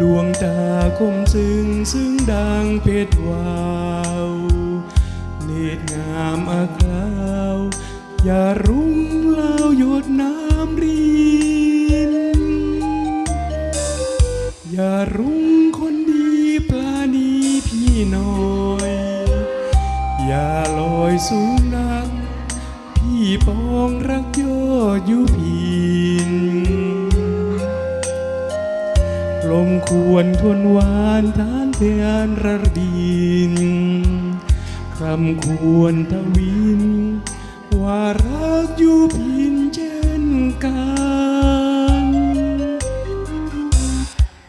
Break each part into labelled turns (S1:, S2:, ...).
S1: ดวงตาคมซึงซึงดังเพชรวาวเนตรงามอาคราว อย่ารุ่งเล่าหยดน้ำริน อย่ารุ่งคนดีปลานีพี่น้อย อย่าลอยสูงนักพี่ปองรักยอดอยู่พิ มควรทวนหวานทานเทียนระดินคำควรทวิน ว่ารักอยู่พินเช่นกัน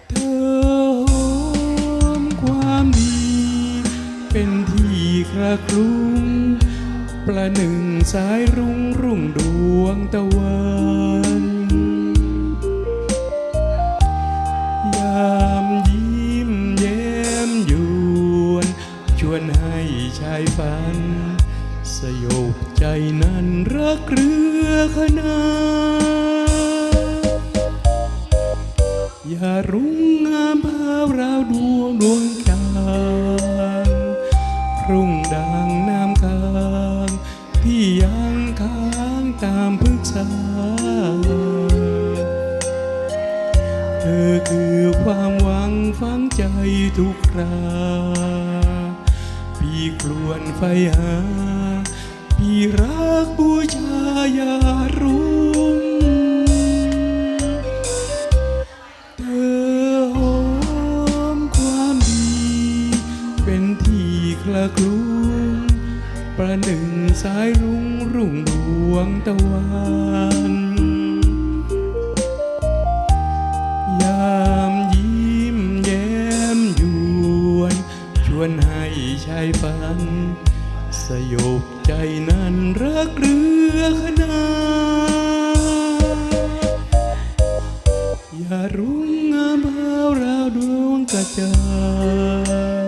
S1: เธอหอมความดี เป็นที่คราคลุ้งประหนึ่งสายรุ่งรุ่งดวงตะวัน วนให้ชายฝัน สยบใจนั้นรักเรือขนาอย่ารุ่งงามภาพราวดวงดวงจางรุ่งดังน้ำค้างที่ยังค้างตามพึกษาเธอคือความหวังฝังใจทุกครา ครวนไฟหา พี่รักบูชายารุ่งเธอหอมความดี เป็นที่คลาคลุ้งประหนึ่งสายรุ่งรุ่งดวงตะวัน สยบใจนั้นรักเรือขนาอย่ารุ่งงามภาวราวดวงกระจ่าง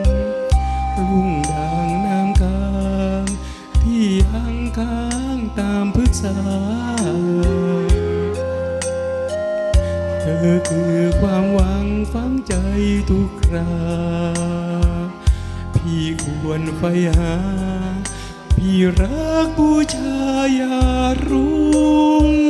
S1: รุ่งดังน้ำค้างที่ยังค้างตามพฤกษาเธอคือความหวังฝังใจทุกครา พี่ควรไฟหา พี่รักบูชายารุ่ง